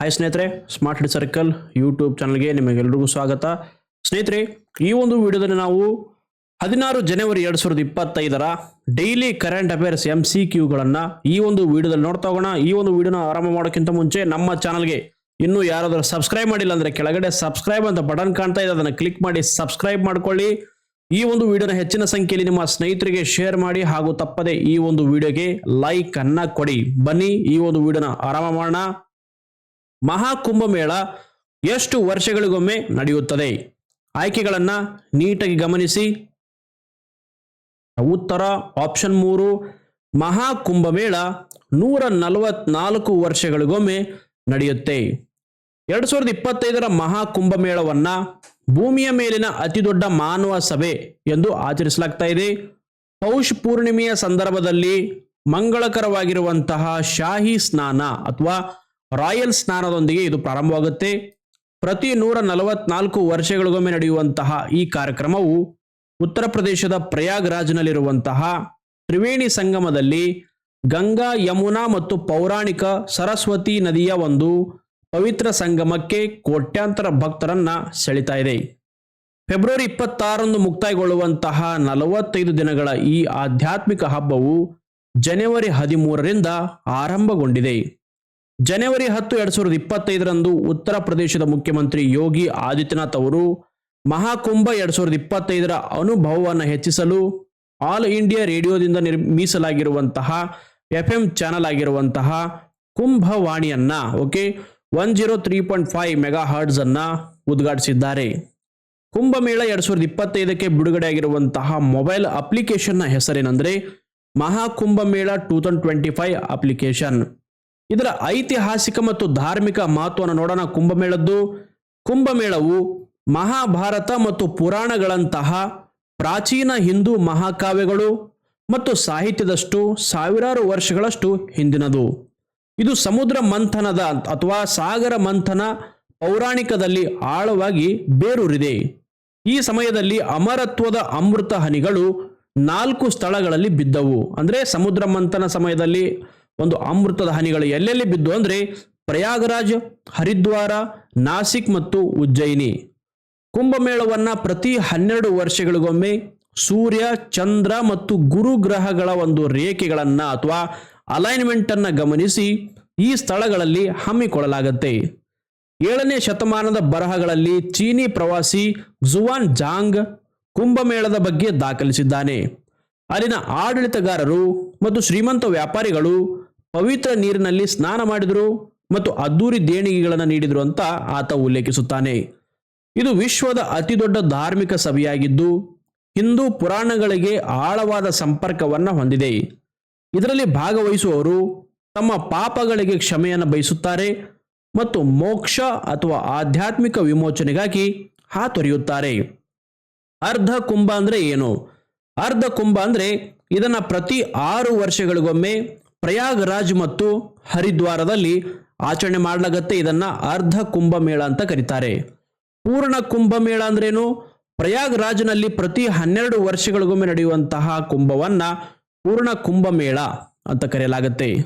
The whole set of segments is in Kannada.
ಹಾಯ್ ಸ್ನೇಹಿತರೆ. ಸ್ಮಾರ್ಟ್ ಹಿಡ್ ಸರ್ಕಲ್ ಯೂಟ್ಯೂಬ್ ಚಾನಲ್ಗೆ ನಿಮಗೆಲ್ಲರಿಗೂ ಸ್ವಾಗತ. ಸ್ನೇಹಿತರೆ, ಈ ಒಂದು ವಿಡಿಯೋದಲ್ಲಿ ನಾವು ಹದಿನಾರು ಜನವರಿ ಎರಡು ಸಾವಿರದ ಇಪ್ಪತ್ತೈದರ daily current affairs M C ಕ್ಯೂಗಳನ್ನು ಈ ಒಂದು ವಿಡಿಯೋದಲ್ಲಿ ನೋಡ್ತಾ ಹೋಗೋಣ. ಈ ಒಂದು ವಿಡಿಯೋನ ಆರಂಭ ಮಾಡೋಕ್ಕಿಂತ ಮುಂಚೆ ನಮ್ಮ ಚಾನಲ್ಗೆ ಇನ್ನೂ ಯಾರಾದರೂ ಸಬ್ಸ್ಕ್ರೈಬ್ ಮಾಡಿಲ್ಲ ಅಂದರೆ ಕೆಳಗಡೆ ಸಬ್ಸ್ಕ್ರೈಬ್ ಅಂತ ಬಟನ್ ಕಾಣ್ತಾ ಇದೆ. ಅದನ್ನು ಕ್ಲಿಕ್ ಮಾಡಿ ಸಬ್ಸ್ಕ್ರೈಬ್ ಮಾಡ್ಕೊಳ್ಳಿ. ಈ ಒಂದು ವಿಡಿಯೋನ ಹೆಚ್ಚಿನ ಸಂಖ್ಯೆಯಲ್ಲಿ ನಿಮ್ಮ ಸ್ನೇಹಿತರಿಗೆ ಶೇರ್ ಮಾಡಿ ಹಾಗೂ ತಪ್ಪದೆ ಈ ಒಂದು ವಿಡಿಯೋಗೆ ಲೈಕ್ ಅನ್ನ ಕೊಡಿ. ಬನ್ನಿ, ಈ ಒಂದು ವಿಡಿಯೋನ ಆರಂಭ ಮಾಡೋಣ. ಮಹಾಕುಂಭಮೇಳ ಎಷ್ಟು ವರ್ಷಗಳಿಗೊಮ್ಮೆ ನಡೆಯುತ್ತದೆ? ಆಯ್ಕೆಗಳನ್ನು ನೀಟಾಗಿ ಗಮನಿಸಿ. ಉತ್ತರ ಆಪ್ಷನ್ ಮೂರು, ಮಹಾಕುಂಭಮೇಳ ನೂರ ನಲವತ್ನಾಲ್ಕು ವರ್ಷಗಳಿಗೊಮ್ಮೆ ನಡೆಯುತ್ತೆ. ಎರಡು ಸಾವಿರದ ಇಪ್ಪತ್ತೈದರ ಮಹಾಕುಂಭಮೇಳವನ್ನು ಭೂಮಿಯ ಮೇಲಿನ ಅತಿದೊಡ್ಡ ಮಾನವ ಸಭೆ ಎಂದು ಆಚರಿಸಲಾಗ್ತಾ ಇದೆ. ಪೌಷ್ ಪೂರ್ಣಿಮೆಯ ಸಂದರ್ಭದಲ್ಲಿ ಮಂಗಳಕರವಾಗಿರುವಂತಹ ಶಾಹಿ ಸ್ನಾನ ಅಥವಾ ರಾಯಲ್ ಸ್ನಾನದೊಂದಿಗೆ ಇದು ಪ್ರಾರಂಭವಾಗುತ್ತೆ. ಪ್ರತಿ ನೂರ ನಲವತ್ನಾಲ್ಕು ವರ್ಷಗಳಿಗೊಮ್ಮೆ ನಡೆಯುವಂತಹ ಈ ಕಾರ್ಯಕ್ರಮವು ಉತ್ತರ ಪ್ರದೇಶದ ಪ್ರಯಾಗ್ರಾಜ್ನಲ್ಲಿರುವಂತಹ ತ್ರಿವೇಣಿ ಸಂಗಮದಲ್ಲಿ ಗಂಗಾ, ಯಮುನಾ ಮತ್ತು ಪೌರಾಣಿಕ ಸರಸ್ವತಿ ನದಿಯ ಒಂದು ಪವಿತ್ರ ಸಂಗಮಕ್ಕೆ ಕೋಟ್ಯಾಂತರ ಭಕ್ತರನ್ನ ಸೆಳಿತಾ ಇದೆ. ಫೆಬ್ರವರಿ ಇಪ್ಪತ್ತಾರಂದು ಮುಕ್ತಾಯಗೊಳ್ಳುವಂತಹ ನಲವತ್ತೈದು ದಿನಗಳ ಈ ಆಧ್ಯಾತ್ಮಿಕ ಹಬ್ಬವು ಜನವರಿ ಹದಿಮೂರರಿಂದ ಆರಂಭಗೊಂಡಿದೆ. ಜನವರಿ ಹತ್ತು ಎರಡ್ ಸಾವಿರದ ಇಪ್ಪತ್ತೈದರಂದು ಉತ್ತರ ಪ್ರದೇಶದ ಮುಖ್ಯಮಂತ್ರಿ ಯೋಗಿ ಆದಿತ್ಯನಾಥ್ ಅವರು ಮಹಾಕುಂಭ ಎರಡ್ ಸಾವಿರದ ಇಪ್ಪತ್ತೈದರ ಅನುಭವವನ್ನು ಹೆಚ್ಚಿಸಲು ಆಲ್ ಇಂಡಿಯಾ ರೇಡಿಯೋದಿಂದ ನಿರ್ಮಿಸಲಾಗಿರುವಂತಹ ಎಫ್ ಎಂ ಚಾನಲ್ ಆಗಿರುವಂತಹ ಕುಂಭವಾಣಿಯನ್ನ, okay, one zero three point five mega hertz ಅನ್ನ ಉದ್ಘಾಟಿಸಿದ್ದಾರೆ. ಕುಂಭಮೇಳ ಎರಡ್ ಸಾವಿರದ ಇಪ್ಪತ್ತೈದಕ್ಕೆ ಬಿಡುಗಡೆಯಾಗಿರುವಂತಹ ಮೊಬೈಲ್ ಅಪ್ಲಿಕೇಶನ್ನ ಹೆಸರೇನೆಂದರೆ Maha Kumbh Mela two thousand twenty five application. ಇದರ ಐತಿಹಾಸಿಕ ಮತ್ತು ಧಾರ್ಮಿಕ ಮಹತ್ವವನ್ನು ನೋಡೋಣ. ಕುಂಭಮೇಳದ್ದು, ಕುಂಭಮೇಳವು ಮಹಾಭಾರತ ಮತ್ತು ಪುರಾಣಗಳಂತಹ ಪ್ರಾಚೀನ ಹಿಂದೂ ಮಹಾಕಾವ್ಯಗಳು ಮತ್ತು ಸಾಹಿತ್ಯದಷ್ಟು ಸಾವಿರಾರು ವರ್ಷಗಳಷ್ಟು ಹಿಂದಿನದು. ಇದು ಸಮುದ್ರ ಮಂಥನದ ಅಥವಾ ಸಾಗರ ಮಂಥನ ಪೌರಾಣಿಕದಲ್ಲಿ ಆಳವಾಗಿ ಬೇರೂರಿದೆ. ಈ ಸಮಯದಲ್ಲಿ ಅಮರತ್ವದ ಅಮೃತ ಹನಿಗಳು ನಾಲ್ಕು ಸ್ಥಳಗಳಲ್ಲಿ ಬಿದ್ದವು. ಅಂದರೆ ಸಮುದ್ರ ಮಂಥನ ಸಮಯದಲ್ಲಿ ಒಂದು ಅಮೃತದ ಹನಿಗಳು ಎಲ್ಲೆಲ್ಲಿ ಬಿದ್ದು ಅಂದ್ರೆ ಪ್ರಯಾಗರಾಜ್, ಹರಿದ್ವಾರ, ನಾಸಿಕ್ ಮತ್ತು ಉಜ್ಜಯಿನಿ. ಕುಂಭಮೇಳವನ್ನ ಪ್ರತಿ ಹನ್ನೆರಡು ವರ್ಷಗಳಿಗೊಮ್ಮೆ ಸೂರ್ಯ, ಚಂದ್ರ ಮತ್ತು ಗುರು ಗ್ರಹಗಳ ಒಂದು ರೇಖೆಗಳನ್ನ ಅಥವಾ ಅಲೈನ್ಮೆಂಟ್ ಅನ್ನ ಗಮನಿಸಿ ಈ ಸ್ಥಳಗಳಲ್ಲಿ ಹಮ್ಮಿಕೊಳ್ಳಲಾಗುತ್ತೆ. ಏಳನೇ ಶತಮಾನದ ಬರಹಗಳಲ್ಲಿ ಚೀನಿ ಪ್ರವಾಸಿ ಜುವಾನ್ ಜಾಂಗ್ ಕುಂಭಮೇಳದ ಬಗ್ಗೆ ದಾಖಲಿಸಿದ್ದಾನೆ. ಅಲ್ಲಿನ ಆಡಳಿತಗಾರರು ಮತ್ತು ಶ್ರೀಮಂತ ವ್ಯಾಪಾರಿಗಳು ಪವಿತ್ರ ನೀರಿನಲ್ಲಿ ಸ್ನಾನ ಮಾಡಿದರು ಮತ್ತು ಅದ್ದೂರಿ ದೇಣಿಗೆಗಳನ್ನು ನೀಡಿದರು ಅಂತ ಆತ ಉಲ್ಲೇಖಿಸುತ್ತಾನೆ. ಇದು ವಿಶ್ವದ ಅತಿದೊಡ್ಡ ಧಾರ್ಮಿಕ ಸಭೆಯಾಗಿದ್ದು, ಹಿಂದೂ ಪುರಾಣಗಳಿಗೆ ಆಳವಾದ ಸಂಪರ್ಕವನ್ನು ಹೊಂದಿದೆ. ಇದರಲ್ಲಿ ಭಾಗವಹಿಸುವವರು ತಮ್ಮ ಪಾಪಗಳಿಗೆ ಕ್ಷಮೆಯನ್ನು ಬಯಸುತ್ತಾರೆ ಮತ್ತು ಮೋಕ್ಷ ಅಥವಾ ಆಧ್ಯಾತ್ಮಿಕ ವಿಮೋಚನೆಗಾಗಿ ಹಾತೊರೆಯುತ್ತಾರೆ. ಅರ್ಧ ಕುಂಭ ಅಂದ್ರೆ ಏನು? ಅರ್ಧ ಕುಂಭ ಅಂದ್ರೆ ಇದನ್ನ ಪ್ರತಿ ಆರು ವರ್ಷಗಳಿಗೊಮ್ಮೆ ಪ್ರಯಾಗರಾಜ್ ಮತ್ತು ಹರಿದ್ವಾರದಲ್ಲಿ ಆಚರಣೆ ಮಾಡಲಾಗತ್ತೆ. ಇದನ್ನ ಅರ್ಧ ಕುಂಭಮೇಳ ಅಂತ ಕರೀತಾರೆ. ಪೂರ್ಣ ಕುಂಭಮೇಳ ಅಂದ್ರೇನು? ಪ್ರಯಾಗ್ರಾಜ್ನಲ್ಲಿ ಪ್ರತಿ ಹನ್ನೆರಡು ವರ್ಷಗಳಿಗೊಮ್ಮೆ ನಡೆಯುವಂತಹ ಕುಂಭವನ್ನ ಪೂರ್ಣ ಕುಂಭಮೇಳ ಅಂತ ಕರೆಯಲಾಗುತ್ತೆ.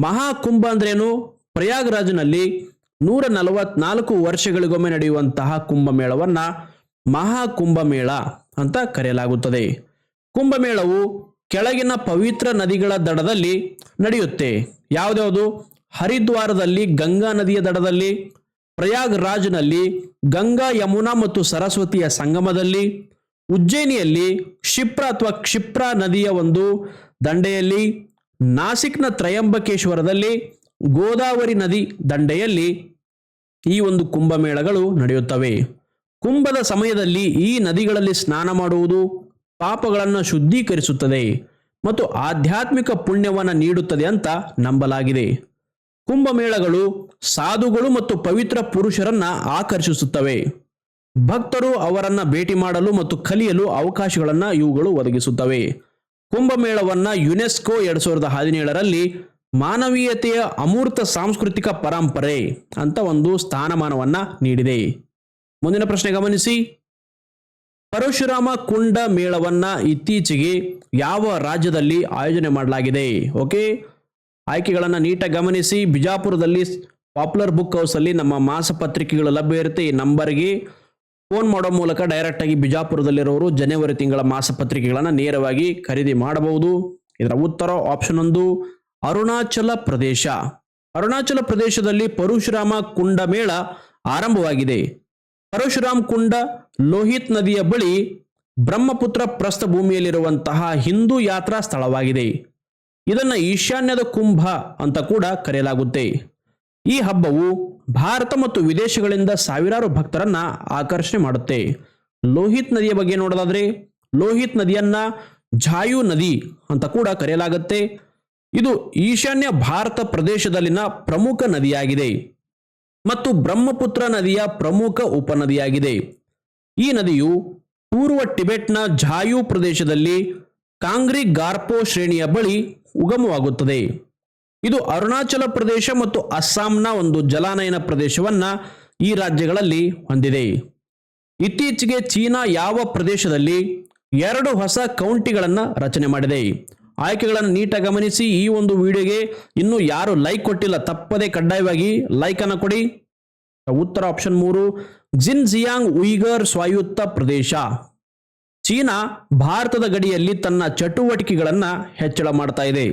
ಮಹಾಕುಂಭ ಅಂದ್ರೇನು? ಪ್ರಯಾಗ್ರಾಜ್ನಲ್ಲಿ ನೂರ ನಲವತ್ನಾಲ್ಕು ವರ್ಷಗಳಿಗೊಮ್ಮೆ ನಡೆಯುವಂತಹ ಕುಂಭಮೇಳವನ್ನ ಮಹಾಕುಂಭಮೇಳ ಅಂತ ಕರೆಯಲಾಗುತ್ತದೆ. ಕುಂಭಮೇಳವು ಕೆಳಗಿನ ಪವಿತ್ರ ನದಿಗಳ ದಡದಲ್ಲಿ ನಡೆಯುತ್ತೆ. ಯಾವುದ್ಯಾವುದು? ಹರಿದ್ವಾರದಲ್ಲಿ, ಗಂಗಾ ನದಿಯ ದಡದಲ್ಲಿ, ಪ್ರಯಾಗ್ರಾಜ್ನಲ್ಲಿ, ಗಂಗಾ ಯಮುನಾ ಮತ್ತು ಸರಸ್ವತಿಯ ಸಂಗಮದಲ್ಲಿ, ಉಜ್ಜಯಿನಿಯಲ್ಲಿ, ಕ್ಷಿಪ್ರ ಅಥವಾ ಕ್ಷಿಪ್ರ ನದಿಯ ಒಂದು ದಂಡೆಯಲ್ಲಿ, ನಾಸಿಕ್ನ ತ್ರಯಂಬಕೇಶ್ವರದಲ್ಲಿ, ಗೋದಾವರಿ ನದಿ ದಂಡೆಯಲ್ಲಿ ಈ ಒಂದು ಕುಂಭಮೇಳಗಳು ನಡೆಯುತ್ತವೆ. ಕುಂಭದ ಸಮಯದಲ್ಲಿ ಈ ನದಿಗಳಲ್ಲಿ ಸ್ನಾನ ಮಾಡುವುದು ಪಾಪಗಳನ್ನು ಶುದ್ಧೀಕರಿಸುತ್ತದೆ ಮತ್ತು ಆಧ್ಯಾತ್ಮಿಕ ಪುಣ್ಯವನ್ನು ನೀಡುತ್ತದೆ ಅಂತ ನಂಬಲಾಗಿದೆ. ಕುಂಭಮೇಳಗಳು ಸಾಧುಗಳು ಮತ್ತು ಪವಿತ್ರ ಪುರುಷರನ್ನ ಆಕರ್ಷಿಸುತ್ತವೆ. ಭಕ್ತರು ಅವರನ್ನ ಭೇಟಿ ಮಾಡಲು ಮತ್ತು ಕಲಿಯಲು ಅವಕಾಶಗಳನ್ನ ಇವುಗಳು ಒದಗಿಸುತ್ತವೆ. ಕುಂಭಮೇಳವನ್ನ ಯುನೆಸ್ಕೋ ಎರಡ್ ಸಾವಿರದ ಹದಿನೇಳರಲ್ಲಿ ಮಾನವೀಯತೆಯ ಅಮೂರ್ತ ಸಾಂಸ್ಕೃತಿಕ ಪರಂಪರೆ ಅಂತ ಒಂದು ಸ್ಥಾನಮಾನವನ್ನ ನೀಡಿದೆ. ಮುಂದಿನ ಪ್ರಶ್ನೆ ಗಮನಿಸಿ. ಪರಶುರಾಮ ಕುಂಡ ಮೇಳವನ್ನ ಇತ್ತೀಚೆಗೆ ಯಾವ ರಾಜ್ಯದಲ್ಲಿ ಆಯೋಜನೆ ಮಾಡಲಾಗಿದೆ? ಓಕೆ? ಆಯ್ಕೆಗಳನ್ನು ನೀಟಾಗಿ ಗಮನಿಸಿ. ಬಿಜಾಪುರದಲ್ಲಿ ಪಾಪ್ಯುಲರ್ ಬುಕ್ ಹೌಸಲ್ಲಿ ನಮ್ಮ ಮಾಸಪತ್ರಿಕೆಗಳು ಲಭ್ಯ ಇರುತ್ತೆ. ಈ ನಂಬರ್ಗೆ ಫೋನ್ ಮಾಡೋ ಮೂಲಕ ಡೈರೆಕ್ಟ್ ಆಗಿ ಬಿಜಾಪುರದಲ್ಲಿರೋರು ಜನವರಿ ತಿಂಗಳ ಮಾಸಪತ್ರಿಕೆಗಳನ್ನು ನೇರವಾಗಿ ಖರೀದಿ ಮಾಡಬಹುದು. ಇದರ ಉತ್ತರ ಆಪ್ಷನ್ ಒಂದು, ಅರುಣಾಚಲ ಪ್ರದೇಶ. ಅರುಣಾಚಲ ಪ್ರದೇಶದಲ್ಲಿ ಪರಶುರಾಮ ಕುಂಡ ಮೇಳ ಆರಂಭವಾಗಿದೆ. ಪರಶುರಾಮ್ ಕುಂಡ ಲೋಹಿತ್ ನದಿಯ ಬಳಿ ಬ್ರಹ್ಮಪುತ್ರ ಪ್ರಸ್ಥಭೂಮಿಯಲ್ಲಿರುವಂತಹ ಹಿಂದೂ ಯಾತ್ರಾ ಸ್ಥಳವಾಗಿದೆ. ಇದನ್ನು ಈಶಾನ್ಯದ ಕುಂಭ ಅಂತ ಕೂಡ ಕರೆಯಲಾಗುತ್ತೆ. ಈ ಹಬ್ಬವು ಭಾರತ ಮತ್ತು ವಿದೇಶಗಳಿಂದ ಸಾವಿರಾರು ಭಕ್ತರನ್ನ ಆಕರ್ಷಣೆ ಮಾಡುತ್ತೆ. ಲೋಹಿತ್ ನದಿಯ ಬಗ್ಗೆ ನೋಡೋದಾದ್ರೆ ಲೋಹಿತ್ ನದಿಯನ್ನ ಝಾಯು ನದಿ ಅಂತ ಕೂಡ ಕರೆಯಲಾಗುತ್ತೆ. ಇದು ಈಶಾನ್ಯ ಭಾರತ ಪ್ರದೇಶದಲ್ಲಿನ ಪ್ರಮುಖ ನದಿಯಾಗಿದೆ. ಮತ್ತು ಬ್ರಹ್ಮಪುತ್ರ ನದಿಯ ಪ್ರಮುಖ ಉಪನದಿಯಾಗಿದೆ. ಈ ನದಿಯು ಪೂರ್ವ ಟಿಬೆಟ್ನ ಝಾಯು ಪ್ರದೇಶದಲ್ಲಿ ಕಾಂಗ್ರಿ ಗಾರ್ಪೋ ಶ್ರೇಣಿಯ ಬಳಿ ಉಗಮವಾಗುತ್ತದೆ. ಇದು ಅರುಣಾಚಲ ಪ್ರದೇಶ ಮತ್ತು ಅಸ್ಸಾಂನ ಒಂದು ಜಲಾನಯನ ಪ್ರದೇಶವನ್ನ ಈ ರಾಜ್ಯಗಳಲ್ಲಿ ಹೊಂದಿದೆ. ಇತ್ತೀಚೆಗೆ ಚೀನಾ ಯಾವ ಪ್ರದೇಶದಲ್ಲಿ ಎರಡು ಹೊಸ ಕೌಂಟಿಗಳನ್ನು ರಚನೆ ಮಾಡಿದೆ. ಆಯ್ಕೆಗಳನ್ನು ನೀಟಾಗಿ ಗಮನಿಸಿ ಈ ಒಂದು ವಿಡಿಯೋಗೆ ಇನ್ನೂ ಯಾರು ಲೈಕ್ ಕೊಟ್ಟಿಲ್ಲ, ತಪ್ಪದೇ ಕಡ್ಡಾಯವಾಗಿ ಲೈಕನ್ನು ಕೊಡಿ. ಉತ್ತರ ಆಪ್ಷನ್ ಮೂರು ಜಿನ್ ಜಿಯಾಂಗ್ ಉಯಿಗರ್ ಸ್ವಾಯುತ್ತ ಪ್ರದೇಶ. ಚೀನಾ ಭಾರತದ ಗಡಿಯಲ್ಲಿ ತನ್ನ ಚಟುವಟಿಕೆಗಳನ್ನು ಹೆಚ್ಚಳ ಮಾಡ್ತಾ ಇದೆ.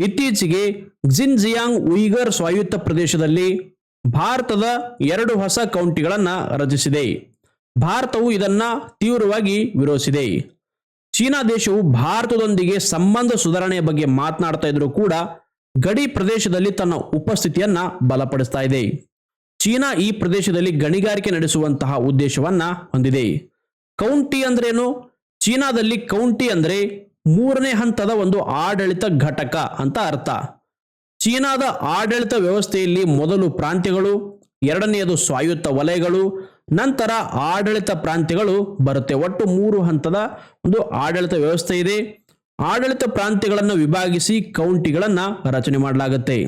ಇತ್ತೀಚೆಗೆ ಜಿನ್ ಜಿಯಾಂಗ್ ಉಯಿಗರ್ ಸ್ವಾಯುತ್ತ ಪ್ರದೇಶದಲ್ಲಿ ಭಾರತದ ಎರಡು ಹೊಸ ಕೌಂಟಿಗಳನ್ನು ರಚಿಸಿದೆ. ಭಾರತವು ಇದನ್ನು ತೀವ್ರವಾಗಿ ವಿರೋಧಿಸಿದೆ ಚೀನಾ ದೇಶವು ಭಾರತದೊಂದಿಗೆ ಸಂಬಂಧ ಸುಧಾರಣೆಯ ಬಗ್ಗೆ ಮಾತನಾಡ್ತಾ ಇದ್ರೂ ಕೂಡ ಗಡಿ ಪ್ರದೇಶದಲ್ಲಿ ತನ್ನ ಉಪಸ್ಥಿತಿಯನ್ನ ಬಲಪಡಿಸ್ತಾ ಇದೆ. ಚೀನಾ ಈ ಪ್ರದೇಶದಲ್ಲಿ ಗಣಿಗಾರಿಕೆ ನಡೆಸುವಂತಹ ಉದ್ದೇಶವನ್ನ ಹೊಂದಿದೆ. ಕೌಂಟಿ ಅಂದ್ರೇನು ಚೀನಾದಲ್ಲಿ ಕೌಂಟಿ ಅಂದ್ರೆ ಮೂರನೇ ಹಂತದ ಒಂದು ಆಡಳಿತ ಘಟಕ ಅಂತ ಅರ್ಥ. ಚೀನಾದ ಆಡಳಿತ ವ್ಯವಸ್ಥೆಯಲ್ಲಿ ಮೊದಲು ಪ್ರಾಂತ್ಯಗಳು, ಎರಡನೆಯದು ಸ್ವಾಯತ್ತ ವಲಯಗಳು ನಂತರ ಆಡಳಿತ ಪ್ರಾಂತ್ಯಗಳು ಬರುತ್ತೆ. ಒಟ್ಟು ಮೂರು ಹಂತದ ಒಂದು ಆಡಳಿತ ವ್ಯವಸ್ಥೆ ಇದೆ. ಆಡಳಿತ ಪ್ರಾಂತ್ಯಗಳನ್ನು ವಿಭಾಗಿಸಿ ಕೌಂಟಿಗಳನ್ನು ರಚನೆ ಮಾಡಲಾಗುತ್ತೆ.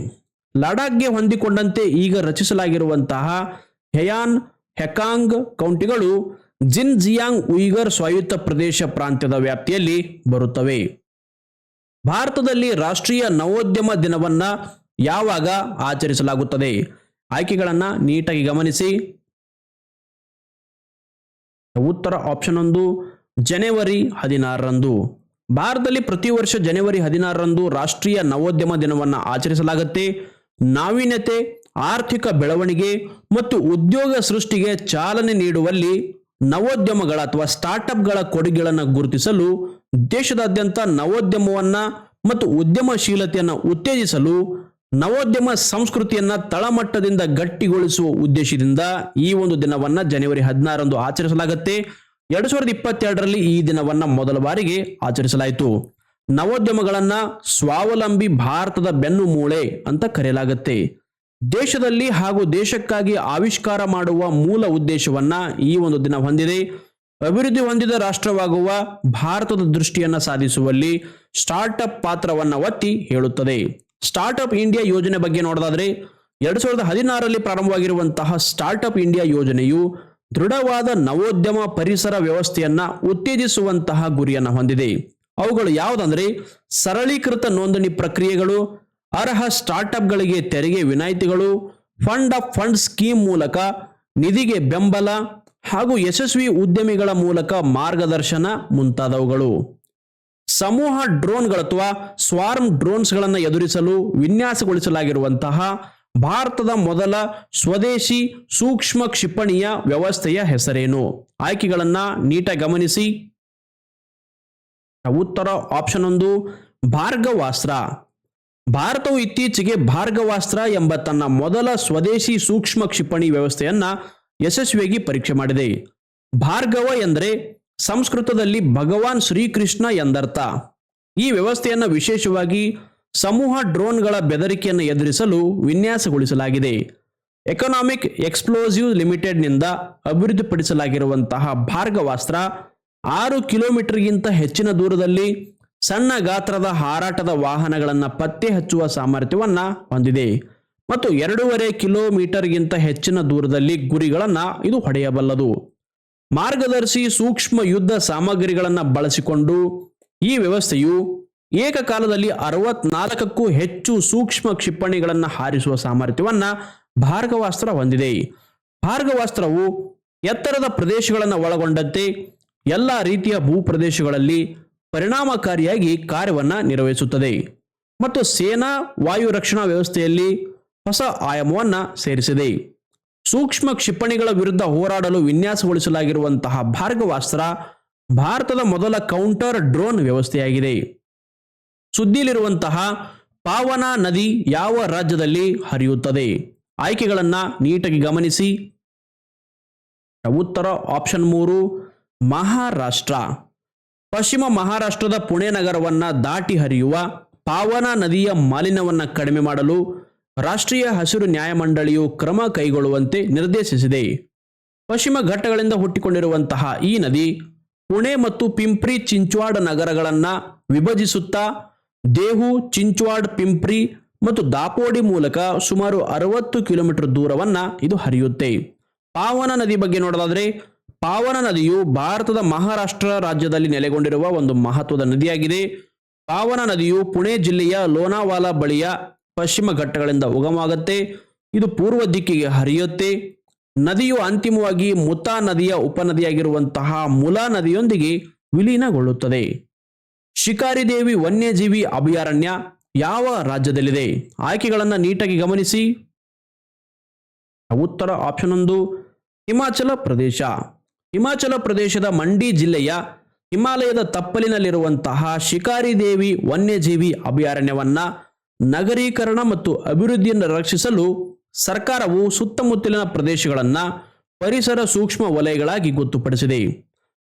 ಲಡಾಖ್ಗೆ ಹೊಂದಿಕೊಂಡಂತೆ ಈಗ ರಚಿಸಲಾಗಿರುವಂತಹ ಹೆಯಾನ್, ಹೆಕಾಂಗ್ ಕೌಂಟಿಗಳು ಜಿನ್ ಜಿಯಾಂಗ್ ಉಯಿಗರ್ ಸ್ವಾಯತ್ತ ಪ್ರದೇಶ ಪ್ರಾಂತ್ಯದ ವ್ಯಾಪ್ತಿಯಲ್ಲಿ ಬರುತ್ತವೆ. ಭಾರತದಲ್ಲಿ ರಾಷ್ಟ್ರೀಯ ನವೋದ್ಯಮ ದಿನವನ್ನ ಯಾವಾಗ ಆಚರಿಸಲಾಗುತ್ತದೆ? ಆಯ್ಕೆಗಳನ್ನು ನೀಟಾಗಿ ಗಮನಿಸಿ. ಉತ್ತರ ಆಪ್ಷನ್ ಒಂದು, ಜನವರಿ ಹದಿನಾರರಂದು. ಭಾರತದಲ್ಲಿ ಪ್ರತಿ ವರ್ಷ ಜನವರಿ ಹದಿನಾರರಂದು ರಾಷ್ಟ್ರೀಯ ನವೋದ್ಯಮ ದಿನವನ್ನು ಆಚರಿಸಲಾಗುತ್ತೆ. ನಾವೀನ್ಯತೆ, ಆರ್ಥಿಕ ಬೆಳವಣಿಗೆ ಮತ್ತು ಉದ್ಯೋಗ ಸೃಷ್ಟಿಗೆ ಚಾಲನೆ ನೀಡುವಲ್ಲಿ ನವೋದ್ಯಮಗಳ ಅಥವಾ ಸ್ಟಾರ್ಟ್ಅಪ್ಗಳ ಕೊಡುಗೆಗಳನ್ನು ಗುರುತಿಸಲು, ದೇಶದಾದ್ಯಂತ ನವೋದ್ಯಮವನ್ನು ಮತ್ತು ಉದ್ಯಮಶೀಲತೆಯನ್ನು ಉತ್ತೇಜಿಸಲು ನವೋದ್ಯಮ ಸಂಸ್ಕೃತಿಯನ್ನ ತಳಮಟ್ಟದಿಂದ ಗಟ್ಟಿಗೊಳಿಸುವ ಉದ್ದೇಶದಿಂದ ಈ ಒಂದು ದಿನವನ್ನ ಜನವರಿ ಹದಿನಾರರಂದು ಆಚರಿಸಲಾಗುತ್ತೆ. ಎರಡ್ ಸಾವಿರದ ಇಪ್ಪತ್ತೆರಡರಲ್ಲಿ ಈ ದಿನವನ್ನ ಮೊದಲ ಬಾರಿಗೆ ಆಚರಿಸಲಾಯಿತು. ನವೋದ್ಯಮಗಳನ್ನ ಸ್ವಾವಲಂಬಿ ಭಾರತದ ಬೆನ್ನು ಮೂಳೆ ಅಂತ ಕರೆಯಲಾಗುತ್ತೆ. ದೇಶದಲ್ಲಿ ಹಾಗೂ ದೇಶಕ್ಕಾಗಿ ಆವಿಷ್ಕಾರ ಮಾಡುವ ಮೂಲ ಉದ್ದೇಶವನ್ನ ಈ ಒಂದು ದಿನ ಹೊಂದಿದೆ. ಅಭಿವೃದ್ಧಿ ಹೊಂದಿದ ರಾಷ್ಟ್ರವಾಗುವ ಭಾರತದ ದೃಷ್ಟಿಯನ್ನ ಸಾಧಿಸುವಲ್ಲಿ ಸ್ಟಾರ್ಟ್ಅಪ್ ಪಾತ್ರವನ್ನ ಒತ್ತಿ ಹೇಳುತ್ತದೆ. ಸ್ಟಾರ್ಟ್ಅಪ್ ಇಂಡಿಯಾ ಯೋಜನೆ ಬಗ್ಗೆ ನೋಡೋದಾದ್ರೆ ಎರಡ್ ಸಾವಿರದ ಹದಿನಾರರಲ್ಲಿ ಪ್ರಾರಂಭವಾಗಿರುವಂತಹ ಸ್ಟಾರ್ಟ್ಅಪ್ ಇಂಡಿಯಾ ಯೋಜನೆಯು ದೃಢವಾದ ನವೋದ್ಯಮ ಪರಿಸರ ವ್ಯವಸ್ಥೆಯನ್ನ ಉತ್ತೇಜಿಸುವಂತಹ ಗುರಿಯನ್ನ ಹೊಂದಿದೆ. ಅವುಗಳು ಯಾವುದಂದ್ರೆ ಸರಳೀಕೃತ ನೋಂದಣಿ ಪ್ರಕ್ರಿಯೆಗಳು, ಅರ್ಹ ಸ್ಟಾರ್ಟ್ಅಪ್ಗಳಿಗೆ ತೆರಿಗೆ ವಿನಾಯಿತಿಗಳು, ಫಂಡ್ ಆಫ್ ಫಂಡ್ ಸ್ಕೀಮ್ ಮೂಲಕ ನಿಧಿಗೆ ಬೆಂಬಲ ಹಾಗೂ ಯಶಸ್ವಿ ಉದ್ಯಮಿಗಳ ಮೂಲಕ ಮಾರ್ಗದರ್ಶನ ಮುಂತಾದವುಗಳು. ಸಮೂಹ ಡ್ರೋನ್ಗಳು ಅಥವಾ ಸ್ವಾರ್ಮ್ ಡ್ರೋನ್ಸ್ಗಳನ್ನು ಎದುರಿಸಲು ವಿನ್ಯಾಸಗೊಳಿಸಲಾಗಿರುವಂತಹ ಭಾರತದ ಮೊದಲ ಸ್ವದೇಶಿ ಸೂಕ್ಷ್ಮ ಕ್ಷಿಪಣಿಯ ವ್ಯವಸ್ಥೆಯ ಹೆಸರೇನು? ಆಯ್ಕೆಗಳನ್ನು ನೀಟ ಗಮನಿಸಿ. ಉತ್ತರ ಆಪ್ಷನ್ ಒಂದು, ಭಾರ್ಗವಾಸ್ತ್ರ. ಭಾರತವು ಇತ್ತೀಚೆಗೆ ಭಾರ್ಗವಾಸ್ತ್ರ ಎಂಬ ತನ್ನ ಮೊದಲ ಸ್ವದೇಶಿ ಸೂಕ್ಷ್ಮ ಕ್ಷಿಪಣಿ ವ್ಯವಸ್ಥೆಯನ್ನ ಯಶಸ್ವಿಯಾಗಿ ಪರೀಕ್ಷೆ ಮಾಡಿದೆ. ಭಾರ್ಗವ ಎಂದರೆ ಸಂಸ್ಕೃತದಲ್ಲಿ ಭಗವಾನ್ ಶ್ರೀಕೃಷ್ಣ ಎಂದರ್ಥ. ಈ ವ್ಯವಸ್ಥೆಯನ್ನು ವಿಶೇಷವಾಗಿ ಸಮೂಹ ಡ್ರೋನ್ಗಳ ಬೆದರಿಕೆಯನ್ನು ಎದುರಿಸಲು ವಿನ್ಯಾಸಗೊಳಿಸಲಾಗಿದೆ. ಎಕನಾಮಿಕ್ ಎಕ್ಸ್ಪ್ಲೋಸಿವ್ ಲಿಮಿಟೆಡ್ನಿಂದ ಅಭಿವೃದ್ಧಿಪಡಿಸಲಾಗಿರುವಂತಹ ಭಾರ್ಗವಾಸ್ತ್ರ ಆರು ಕಿಲೋಮೀಟರ್ಗಿಂತ ಹೆಚ್ಚಿನ ದೂರದಲ್ಲಿ ಸಣ್ಣ ಗಾತ್ರದ ಹಾರಾಟದ ವಾಹನಗಳನ್ನು ಪತ್ತೆ ಹಚ್ಚುವ ಸಾಮರ್ಥ್ಯವನ್ನು ಹೊಂದಿದೆ. ಮತ್ತು ಎರಡೂವರೆ ಕಿಲೋಮೀಟರ್ಗಿಂತ ಹೆಚ್ಚಿನ ದೂರದಲ್ಲಿ ಗುರಿಗಳನ್ನು ಇದು ಹೊಡೆಯಬಲ್ಲದು. ಮಾರ್ಗದರ್ಶಿ ಸೂಕ್ಷ್ಮ ಯುದ್ಧ ಸಾಮಗ್ರಿಗಳನ್ನು ಬಳಸಿಕೊಂಡು ಈ ವ್ಯವಸ್ಥೆಯು ಏಕಕಾಲದಲ್ಲಿ ಅರವತ್ನಾಲ್ಕಕ್ಕೂ ಹೆಚ್ಚು ಸೂಕ್ಷ್ಮ ಕ್ಷಿಪಣಿಗಳನ್ನು ಹಾರಿಸುವ ಸಾಮರ್ಥ್ಯವನ್ನು ಭಾರ್ಗವಾಸ್ತ್ರ ಹೊಂದಿದೆ. ಭಾರ್ಗವಾಸ್ತ್ರವು ಎತ್ತರದ ಪ್ರದೇಶಗಳನ್ನು ಒಳಗೊಂಡಂತೆ ಎಲ್ಲ ರೀತಿಯ ಭೂಪ್ರದೇಶಗಳಲ್ಲಿ ಪರಿಣಾಮಕಾರಿಯಾಗಿ ಕಾರ್ಯವನ್ನು ನಿರ್ವಹಿಸುತ್ತದೆ. ಮತ್ತು ಸೇನಾ ವಾಯು ರಕ್ಷಣಾ ವ್ಯವಸ್ಥೆಯಲ್ಲಿ ಹೊಸ ಆಯಾಮವನ್ನು ಸೇರಿಸಿದೆ. ಸೂಕ್ಷ್ಮ ಕ್ಷಿಪಣಿಗಳ ವಿರುದ್ಧ ಹೋರಾಡಲು ವಿನ್ಯಾಸಗೊಳಿಸಲಾಗಿರುವಂತಹ ಭಾರ್ಗವಾಸ್ತ್ರ ಭಾರತದ ಮೊದಲ ಕೌಂಟರ್ ಡ್ರೋನ್ ವ್ಯವಸ್ಥೆಯಾಗಿದೆ. ಸುದ್ದಿಯಲ್ಲಿರುವಂತಹ ಪಾವನಾ ನದಿ ಯಾವ ರಾಜ್ಯದಲ್ಲಿ ಹರಿಯುತ್ತದೆ? ಆಯ್ಕೆಗಳನ್ನು ನೀಟಾಗಿ ಗಮನಿಸಿ. ಉತ್ತರ ಆಪ್ಷನ್ ಮೂರು, ಮಹಾರಾಷ್ಟ್ರ. ಪಶ್ಚಿಮ ಮಹಾರಾಷ್ಟ್ರದ ಪುಣೆ ನಗರವನ್ನ ದಾಟಿ ಹರಿಯುವ ಪಾವನಾ ನದಿಯ ಮಾಲಿನ್ಯವನ್ನು ಕಡಿಮೆ ಮಾಡಲು ರಾಷ್ಟ್ರೀಯ ಹಸಿರು ನ್ಯಾಯಮಂಡಳಿಯು ಕ್ರಮ ಕೈಗೊಳ್ಳುವಂತೆ ನಿರ್ದೇಶಿಸಿದೆ. ಪಶ್ಚಿಮ ಘಟ್ಟಗಳಿಂದ ಹುಟ್ಟಿಕೊಂಡಿರುವಂತಹ ಈ ನದಿ ಪುಣೆ ಮತ್ತು ಪಿಂಪ್ರಿ ಚಿಂಚ್ವಾಡ್ ನಗರಗಳನ್ನು ವಿಭಜಿಸುತ್ತಾ, ದೇಹು, ಚಿಂಚ್ವಾಡ್, ಪಿಂಪ್ರಿ ಮತ್ತು ದಾಪೋಡಿ ಮೂಲಕ ಸುಮಾರು ಅರವತ್ತು ಕಿಲೋಮೀಟರ್ ದೂರವನ್ನ ಇದು ಹರಿಯುತ್ತೆ. ಪಾವನ ನದಿ ಬಗ್ಗೆ ನೋಡೋದಾದ್ರೆ, ಪಾವನ ನದಿಯು ಭಾರತದ ಮಹಾರಾಷ್ಟ್ರ ರಾಜ್ಯದಲ್ಲಿ ನೆಲೆಗೊಂಡಿರುವ ಒಂದು ಮಹತ್ವದ ನದಿಯಾಗಿದೆ. ಪಾವನ ನದಿಯು ಪುಣೆ ಜಿಲ್ಲೆಯ ಲೋನಾವಾಲಾ ಬಳಿಯ ಪಶ್ಚಿಮ ಘಟ್ಟಗಳಿಂದ ಉಗಮವಾಗುತ್ತೆ ಇದು ಪೂರ್ವ ದಿಕ್ಕಿಗೆ ಹರಿಯುತ್ತೆ. ನದಿಯು ಅಂತಿಮವಾಗಿ ಮುತಾ ನದಿಯ ಉಪನದಿಯಾಗಿರುವಂತಹ ಮುಲಾ ನದಿಯೊಂದಿಗೆ ವಿಲೀನಗೊಳ್ಳುತ್ತದೆ. ಶಿಕಾರಿ ದೇವಿ ವನ್ಯಜೀವಿ ಅಭಯಾರಣ್ಯ ಯಾವ ರಾಜ್ಯದಲ್ಲಿದೆ? ಆಯ್ಕೆಗಳನ್ನು ನೀಟಾಗಿ ಗಮನಿಸಿ. ಉತ್ತರ ಆಪ್ಷನ್ ಒಂದು, ಹಿಮಾಚಲ ಪ್ರದೇಶ. ಹಿಮಾಚಲ ಪ್ರದೇಶದ ಮಂಡಿ ಜಿಲ್ಲೆಯ ಹಿಮಾಲಯದ ತಪ್ಪಲಿನಲ್ಲಿರುವಂತಹ ಶಿಕಾರಿ ದೇವಿ ವನ್ಯಜೀವಿ ಅಭಯಾರಣ್ಯವನ್ನ ನಗರೀಕರಣ ಮತ್ತು ಅಭಿವೃದ್ಧಿಯನ್ನು ರಕ್ಷಿಸಲು ಸರ್ಕಾರವು ಸುತ್ತಮುತ್ತಲಿನ ಪ್ರದೇಶಗಳನ್ನು ಪರಿಸರ ಸೂಕ್ಷ್ಮ ವಲಯಗಳಾಗಿ ಗೊತ್ತುಪಡಿಸಿದೆ.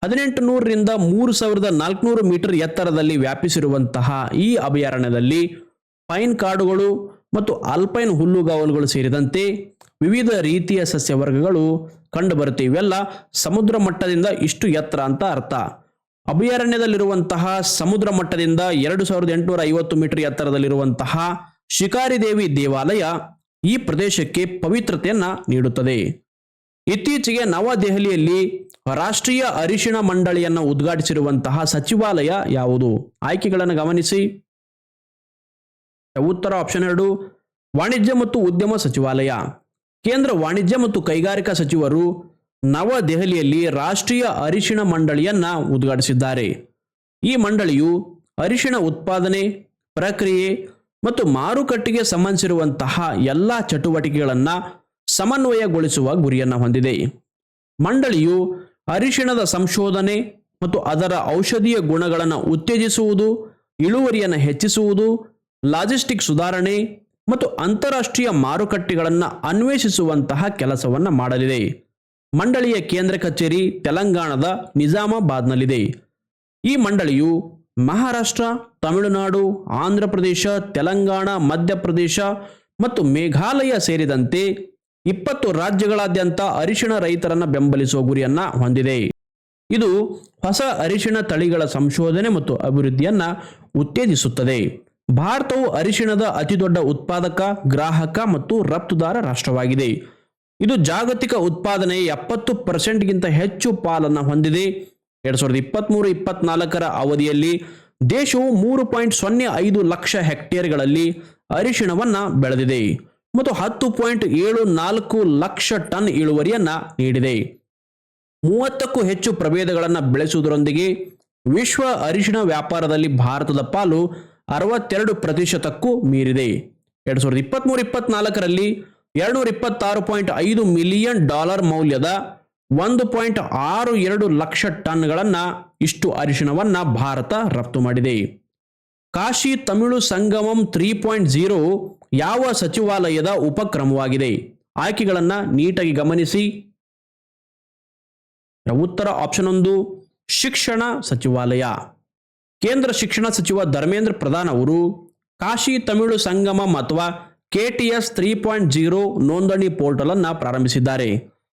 ಹದಿನೆಂಟು ನೂರರಿಂದ ಮೂರು ಸಾವಿರದ ನಾಲ್ಕುನೂರು ಮೀಟರ್ ಎತ್ತರದಲ್ಲಿ ವ್ಯಾಪಿಸಿರುವಂತಹ ಈ ಅಭಯಾರಣ್ಯದಲ್ಲಿ ಪೈನ್ ಕಾಡುಗಳು ಮತ್ತು ಆಲ್ಪೈನ್ ಹುಲ್ಲುಗಾವಲುಗಳು ಸೇರಿದಂತೆ ವಿವಿಧ ರೀತಿಯ ಸಸ್ಯವರ್ಗಗಳು ಕಂಡುಬರುತ್ತೆ ಇವೆಲ್ಲ ಸಮುದ್ರ ಮಟ್ಟದಿಂದ ಇಷ್ಟು ಎತ್ತರ ಅಂತ ಅರ್ಥ. ಅಭಯಾರಣ್ಯದಲ್ಲಿರುವಂತಹ ಸಮುದ್ರ ಮಟ್ಟದಿಂದ ಎರಡು ಸಾವಿರದ ಎಂಟುನೂರ ಐವತ್ತು ಮೀಟರ್ ಎತ್ತರದಲ್ಲಿರುವಂತಹ ಶಿಕಾರಿ ದೇವಿ ದೇವಾಲಯ ಈ ಪ್ರದೇಶಕ್ಕೆ ಪವಿತ್ರತೆಯನ್ನ ನೀಡುತ್ತದೆ. ಇತ್ತೀಚೆಗೆ ನವದೆಹಲಿಯಲ್ಲಿ ರಾಷ್ಟ್ರೀಯ ಅರಿಶಿಣ ಮಂಡಳಿಯನ್ನು ಉದ್ಘಾಟಿಸಿರುವಂತಹ ಸಚಿವಾಲಯ ಯಾವುದು? ಆಯ್ಕೆಗಳನ್ನು ಗಮನಿಸಿ. ಉತ್ತರ ಆಪ್ಷನ್ ಎರಡು, ವಾಣಿಜ್ಯ ಮತ್ತು ಉದ್ಯಮ ಸಚಿವಾಲಯ. ಕೇಂದ್ರ ವಾಣಿಜ್ಯ ಮತ್ತು ಕೈಗಾರಿಕಾ ಸಚಿವರು ನವದೆಹಲಿಯಲ್ಲಿ ರಾಷ್ಟ್ರೀಯ ಅರಿಶಿಣ ಮಂಡಳಿಯನ್ನ ಉದ್ಘಾಟಿಸಿದ್ದಾರೆ. ಈ ಮಂಡಳಿಯು ಅರಿಶಿಣ ಉತ್ಪಾದನೆ, ಪ್ರಕ್ರಿಯೆ ಮತ್ತು ಮಾರುಕಟ್ಟೆಗೆ ಸಂಬಂಧಿಸಿರುವಂತಹ ಎಲ್ಲ ಚಟುವಟಿಕೆಗಳನ್ನು ಸಮನ್ವಯಗೊಳಿಸುವ ಗುರಿಯನ್ನು ಹೊಂದಿದೆ. ಮಂಡಳಿಯು ಅರಿಶಿಣದ ಸಂಶೋಧನೆ ಮತ್ತು ಅದರ ಔಷಧೀಯ ಗುಣಗಳನ್ನು ಉತ್ತೇಜಿಸುವುದು, ಇಳುವರಿಯನ್ನು ಹೆಚ್ಚಿಸುವುದು ಲಾಜಿಸ್ಟಿಕ್ ಸುಧಾರಣೆ ಮತ್ತು ಅಂತಾರಾಷ್ಟ್ರೀಯ ಮಾರುಕಟ್ಟೆಗಳನ್ನು ಅನ್ವೇಷಿಸುವಂತಹ ಕೆಲಸವನ್ನು ಮಾಡಲಿದೆ. ಮಂಡಳಿಯ ಕೇಂದ್ರ ಕಚೇರಿ ತೆಲಂಗಾಣದ ನಿಜಾಮಾಬಾದ್ನಲ್ಲಿದೆ. ಈ ಮಂಡಳಿಯು ಮಹಾರಾಷ್ಟ್ರ, ತಮಿಳುನಾಡು ಆಂಧ್ರ ಪ್ರದೇಶ ತೆಲಂಗಾಣ, ಮಧ್ಯಪ್ರದೇಶ ಮತ್ತು ಮೇಘಾಲಯ ಸೇರಿದಂತೆ ಇಪ್ಪತ್ತು ರಾಜ್ಯಗಳಾದ್ಯಂತ ಅರಿಶಿಣ ರೈತರನ್ನು ಬೆಂಬಲಿಸುವ ಗುರಿಯನ್ನ ಹೊಂದಿದೆ. ಇದು ಹೊಸ ಅರಿಶಿಣ ತಳಿಗಳ ಸಂಶೋಧನೆ ಮತ್ತು ಅಭಿವೃದ್ಧಿಯನ್ನ ಉತ್ತೇಜಿಸುತ್ತದೆ. ಭಾರತವು ಅರಿಶಿಣದ ಅತಿದೊಡ್ಡ ಉತ್ಪಾದಕ, ಗ್ರಾಹಕ ಮತ್ತು ರಫ್ತುದಾರ ರಾಷ್ಟ್ರವಾಗಿದೆ. ಇದು ಜಾಗತಿಕ ಉತ್ಪಾದನೆ ಎಪ್ಪತ್ತು ಪರ್ಸೆಂಟ್ಗಿಂತ ಹೆಚ್ಚು ಪಾಲನ್ನು ಹೊಂದಿದೆ. ಎರಡ್ ಸಾವಿರದ ಇಪ್ಪತ್ತ್ಮೂರು ಇಪ್ಪತ್ನಾಲ್ಕರ ಅವಧಿಯಲ್ಲಿ ದೇಶವು ಮೂರು ಪಾಯಿಂಟ್ ಸೊನ್ನೆ ಐದು ಲಕ್ಷ ಹೆಕ್ಟೇರ್ಗಳಲ್ಲಿ ಅರಿಶಿಣವನ್ನು ಬೆಳೆದಿದೆ ಮತ್ತು ಹತ್ತು ಪಾಯಿಂಟ್ ಏಳು ನಾಲ್ಕು ಲಕ್ಷ ಟನ್ ಇಳುವರಿಯನ್ನ ನೀಡಿದೆ. ಮೂವತ್ತಕ್ಕೂ ಹೆಚ್ಚು ಪ್ರಭೇದಗಳನ್ನು ಬೆಳೆಸುವುದರೊಂದಿಗೆ ವಿಶ್ವ ಅರಿಶಿಣ ವ್ಯಾಪಾರದಲ್ಲಿ ಭಾರತದ ಪಾಲು ಅರವತ್ತೆರಡು ಪ್ರತಿಶತಕ್ಕೂ ಮೀರಿದೆ. ಎರಡ್ ಸಾವಿರದ ಇಪ್ಪತ್ತ್ಮೂರು ಇಪ್ಪತ್ನಾಲ್ಕರಲ್ಲಿ ಎರಡ್ನೂರ ಇಪ್ಪತ್ತಾರು ಪಾಯಿಂಟ್ ಐದು ಮಿಲಿಯನ್ ಡಾಲರ್ ಮೌಲ್ಯದ ಒಂದು ಪಾಯಿಂಟ್ ಆರು ಎರಡು ಲಕ್ಷ ಟನ್ಗಳನ್ನು ಇಷ್ಟು ಅರಿಶಿಣವನ್ನು ಭಾರತ ರಫ್ತು ಮಾಡಿದೆ. Kashi Tamil Sangamam three point zero ಯಾವ ಸಚಿವಾಲಯದ ಉಪಕ್ರಮವಾಗಿದೆ? ಆಯ್ಕೆಗಳನ್ನು ನೀಟಾಗಿ ಗಮನಿಸಿ. ಉತ್ತರ ಆಪ್ಷನ್ ಒಂದು, ಶಿಕ್ಷಣ ಸಚಿವಾಲಯ. ಕೇಂದ್ರ ಶಿಕ್ಷಣ ಸಚಿವ ಧರ್ಮೇಂದ್ರ ಪ್ರಧಾನ್ ಅವರು ಕಾಶಿ ತಮಿಳು ಸಂಗಮಂ ಅಥವಾ ಕೆಟಿಎಸ್ ತ್ರೀ ಪಾಯಿಂಟ್ ಜೀರೋ ನೋಂದಣಿ ಪೋರ್ಟಲ್ ಅನ್ನು ಪ್ರಾರಂಭಿಸಿದ್ದಾರೆ.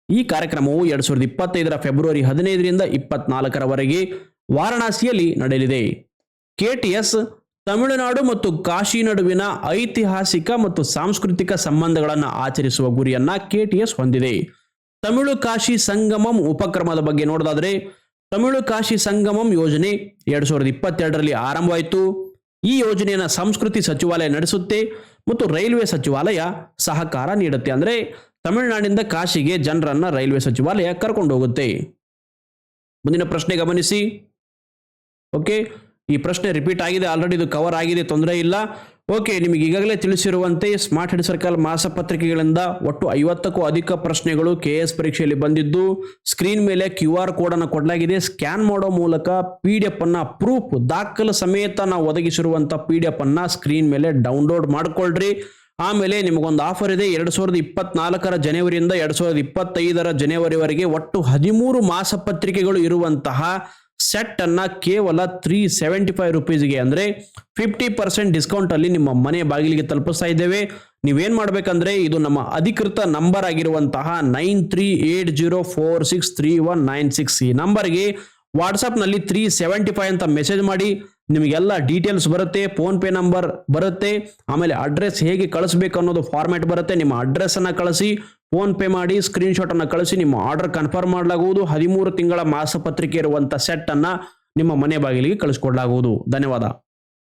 ಈ ಕಾರ್ಯಕ್ರಮವು ಎರಡ್ ಸಾವಿರದ ಇಪ್ಪತ್ತೈದರ ಫೆಬ್ರವರಿ ಹದಿನೈದರಿಂದ ಇಪ್ಪತ್ನಾಲ್ಕರವರೆಗೆ ವಾರಣಾಸಿಯಲ್ಲಿ ನಡೆಯಲಿದೆ. ಕೆಟಿಎಸ್ ತಮಿಳುನಾಡು ಮತ್ತು ಕಾಶಿ ನಡುವಿನ ಐತಿಹಾಸಿಕ ಮತ್ತು ಸಾಂಸ್ಕೃತಿಕ ಸಂಬಂಧಗಳನ್ನು ಆಚರಿಸುವ ಗುರಿಯನ್ನ ಕೆಟಿಎಸ್ ಹೊಂದಿದೆ. ತಮಿಳು ಕಾಶಿ ಸಂಗಮಂ ಉಪಕ್ರಮದ ಬಗ್ಗೆ ನೋಡೋದಾದರೆ, ತಮಿಳು ಕಾಶಿ ಸಂಗಮಂ ಯೋಜನೆ ಎರಡ್ ಸಾವಿರದ ಇಪ್ಪತ್ತೆರಡರಲ್ಲಿ ಆರಂಭವಾಯಿತು. ಈ ಯೋಜನೆಯನ್ನು ಸಂಸ್ಕೃತಿ ಸಚಿವಾಲಯ ನಡೆಸುತ್ತೆ. ಮತ್ತು ರೈಲ್ವೆ ಸಚಿವಾಲಯ ಸಹಕಾರ ನೀಡುತ್ತೆ. ಅಂದರೆ ತಮಿಳುನಾಡಿನಿಂದ ಕಾಶಿಗೆ ಜನರನ್ನ ರೈಲ್ವೆ ಸಚಿವಾಲಯ ಕರ್ಕೊಂಡು ಹೋಗುತ್ತೆ. ಮುಂದಿನ ಪ್ರಶ್ನೆ ಗಮನಿಸಿ. ಓಕೆ ಈ ಪ್ರಶ್ನೆ ರಿಪೀಟ್ ಆಗಿದೆ. ಆಲ್ರೆಡಿ ಇದು ಕವರ್ ಆಗಿದೆ. ತೊಂದರೆ ಇಲ್ಲ. ಓಕೆ, ನಿಮಗೆ ಈಗಾಗಲೇ ತಿಳಿಸಿರುವಂತೆ ಸ್ಮಾರ್ಟ್ ಹೆಡ್ ಸರ್ಕಲ್ ಮಾಸಪತ್ರಿಕೆಗಳಿಂದ ಒಟ್ಟು ಐವತ್ತಕ್ಕೂ ಅಧಿಕ ಪ್ರಶ್ನೆಗಳು ಕೆ ಎಸ್ ಪರೀಕ್ಷೆಯಲ್ಲಿ ಬಂದಿದ್ದು, ಸ್ಕ್ರೀನ್ ಮೇಲೆ ಕ್ಯೂ ಆರ್ ಕೋಡ್ ಅನ್ನು ಕೊಡಲಾಗಿದೆ. ಸ್ಕ್ಯಾನ್ ಮಾಡೋ ಮೂಲಕ ಪಿ ಡಿ ಎಫ್ ಅನ್ನ ಪ್ರೂಫ್ ದಾಖಲೆ ಸಮೇತ ನಾವು ಒದಗಿಸಿರುವಂಥ ಪಿ ಡಿ ಎಫ್ ಅನ್ನ ಸ್ಕ್ರೀನ್ ಮೇಲೆ ಡೌನ್ಲೋಡ್ ಮಾಡಿಕೊಳ್ಳ್ರಿ ಆಮೇಲೆ ನಿಮಗೊಂದು ಆಫರ್ ಇದೆ, ಎರಡು ಸಾವಿರದ ಇಪ್ಪತ್ನಾಲ್ಕರ ಜನವರಿಯಿಂದ ಎರಡು ಸಾವಿರದ ಇಪ್ಪತ್ತೈದರ ಜನವರಿವರೆಗೆ ಒಟ್ಟು ಹದಿಮೂರು ಮಾಸಪತ್ರಿಕೆಗಳು ಇರುವಂತಹ ಸೆಟ್ ಅನ್ನ ಕೇವಲ ತ್ರೀ ಸೆವೆಂಟಿ ಫೈವ್ ರುಪೀಸ್ಗೆ ಅಂದ್ರೆ ಫಿಫ್ಟಿ ಪರ್ಸೆಂಟ್ ಡಿಸ್ಕೌಂಟ್ ಅಲ್ಲಿ ನಿಮ್ಮ ಮನೆ ಬಾಗಿಲಿಗೆ ತಲುಪಿಸ್ತಾ ಇದ್ದೇವೆ. ನೀವೇನ್ ಮಾಡ್ಬೇಕಂದ್ರೆ ಇದು ನಮ್ಮ ಅಧಿಕೃತ ನಂಬರ್ ಆಗಿರುವಂತಹ nine three eight zero four six three one nine six ಈ ನಂಬರ್ಗೆ ವಾಟ್ಸಪ್ನಲ್ಲಿ ತ್ರೀ ಸೆವೆಂಟಿ ಫೈವ್ ಅಂತ ಮೆಸೇಜ್ ಮಾಡಿ. ನಿಮಗೆಲ್ಲ ಡೀಟೇಲ್ಸ್ ಬರುತ್ತೆ ಫೋನ್ ಪೇ ನಂಬರ್ ಬರುತ್ತೆ. ಆಮೇಲೆ ಅಡ್ರೆಸ್ ಹೇಗೆ ಕಳಿಸ್ಬೇಕು ಅನ್ನೋದು ಫಾರ್ಮ್ಯಾಟ್ ಬರುತ್ತೆ. ನಿಮ್ಮ ಅಡ್ರೆಸ್ ಅನ್ನ ಕಳಿಸಿ. ಫೋನ್ ಪೇ ಮಾಡಿ ಸ್ಕ್ರೀನ್ ಅನ್ನ ಕಳಿಸಿ ನಿಮ್ಮ ಆರ್ಡರ್ ಕನ್ಫರ್ಮ್ ಮಾಡಲಾಗುವುದು. ಹದಿಮೂರು ತಿಂಗಳ ಮಾಸಪತ್ರಿಕೆ ಇರುವಂತ ಸೆಟ್ ಅನ್ನ ನಿಮ್ಮ ಮನೆ ಬಾಗಿಲಿಗೆ ಕಳಿಸ್ಕೊಡ್ಲಾಗುವುದು. ಧನ್ಯವಾದ.